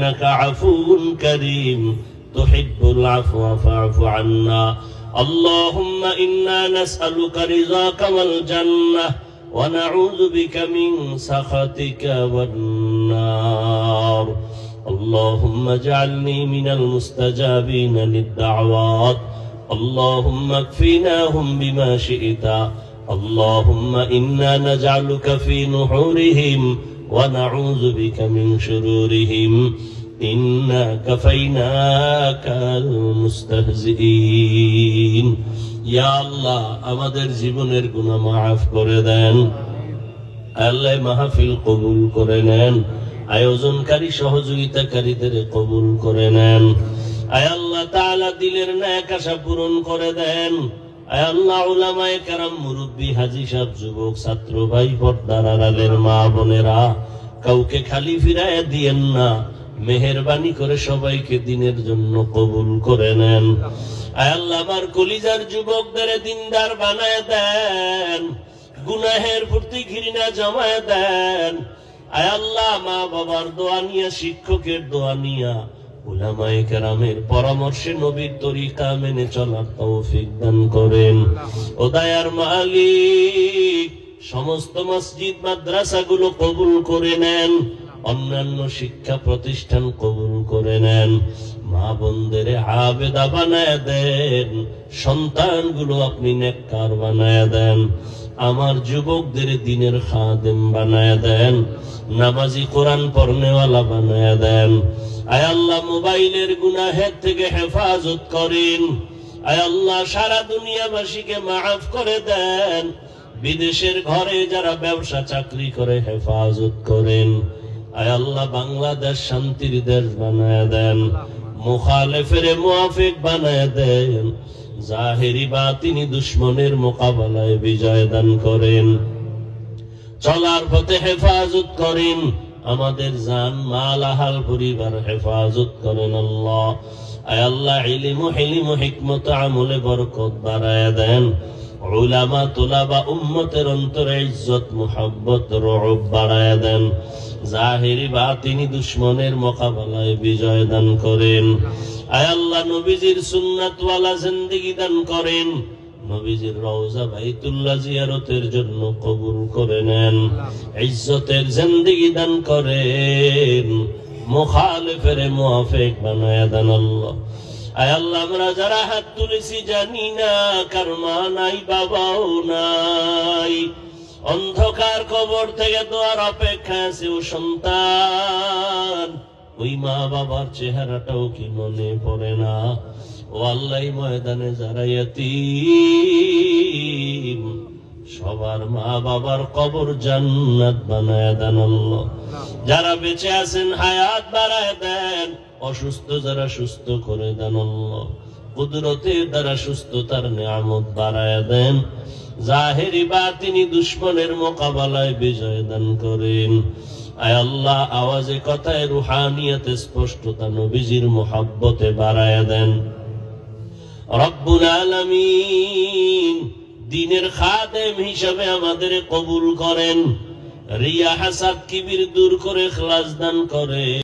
إنك عفو كريم. تحب العفو فاعف عنا. اللهم إنا نسألك رضاك والجنة ونعوذ بك من سخطك والنار. اللهم اجعلني من المستجابين للدعوات. اللهم اكفناهم بما شئت. اللهم إنا نجعلك في نحورهم. ونعوذ بك من شرورهم إنا كفيناك المستهزئين يا الله আমাদের জীবনের গুনাহ মাফ করে দেন আল্লাহ মাহফিল কবুল করে নেন আয়োজনকারী সহযোগিতাকারীদের কবুল করে নেন আয় আল্লাহ তাআলা দিলের ন্যাক আশা পূরণ করে দেন আয় কাউকে খালি ফিরায় দিয়েন না। মেহেরবানি করে সবাইকে দিনের জন্য কবুল করে নেন। আয় আল্লাহ আমার কলিজার যুবকদের দিনদার বানায় দেন। গুনাহের প্রতি ঘৃণা জমায় দেন। আয় আল্লাহ মা বাবার দোয়া নিয়া, শিক্ষকের দোয়া নিয়া উলামায়ে কেরামের পরামর্শে নবীর তরিকা মেনে চলার তৌফিক দান করেন। ও দায়ার মালিক, সমস্ত মসজিদ, মাদ্রাসাগুলো কবুল করে নেন। অন্যান্য শিক্ষা প্রতিষ্ঠান কবুল করে নেন। মা বোনদের আবেদা বানায় দেন। সন্তানগুলো আপনি নেককার বানায় দেন। আমার যুবকদের দিনের খাদেম বানায় দেন, নামাজি কোরআন পড়নেওয়ালা বানায় দেন। আয় আল্লাহ, মোবাইলের গুনাহের থেকে হেফাজত করেন। আয় আল্লাহ, সারা দুনিয়াবাসীকে মাফ করে দেন। বিদেশের ঘরে যারা ব্যবসা, চাকরি করে হেফাজত করেন। আয় আল্লাহ, বাংলাদেশ শান্তির দেশ বানায় দেন। মুখালেফের মুআফিক বানায় দেন, জাহেরি বা তিনি দুশ্মনের মোকাবেলায় বিজয় দান করেন। চলার পথে হেফাজত করেন, আমাদের জান মাল আহাল পরিবার হেফাজত করেন আল্লাহ। আয় আল্লাহ, ইলিম হিলিম, হিকমত আমলে বরকত বাড়ায় দেন। উলামা তুলাবা উম্মতের অন্তরে ইজ্জত রব বাড়ায় দেন। জাহিরি বা তিনি দুশ্মনের মোকাবেলায় বিজয় দান করেন। আয় আল্লাহ, নবীজির সুন্নাতওয়ালা জিন্দেগি দান করেন। নবীজির রওজা বাইতুল্লাহ জিয়ারতের জন্য কবুল করে নেন। ইজ্জতের জিন্দেগি দান করেন। মুখালিফের মুআফিক বানায় দেন আল্লাহ। আয় আল্লাহ, আমরা যারা হাত তুলেছি জানি না, কার মা নাই, বাবাও নাই। অন্ধকার কবর থেকে তো আর অপেক্ষা আছে ও সন্তান। ওই মা বাবার চেহারাটাও কি মনে পড়ে না? ও আল্লাহ ময়দানে যারা সবার মা বাবার কবর জান্নাত বানায় দেন যারা বেঁচে আছেন, হায়াত বাড়ায় দেন। অসুস্থ যারা সুস্থ করে দেন আল্লাহ। কুদরতের দ্বারা সুস্থতার নিয়ামত বাড়ায় দেন। জাহেরি বা তিনি দুশ্মনের মোকাবেলায় বিজয় দান করেন। হিসাবে আমাদের কবুল করেন। রিয়া হাসাদ কিবির দূর করে খ্লাস দান করে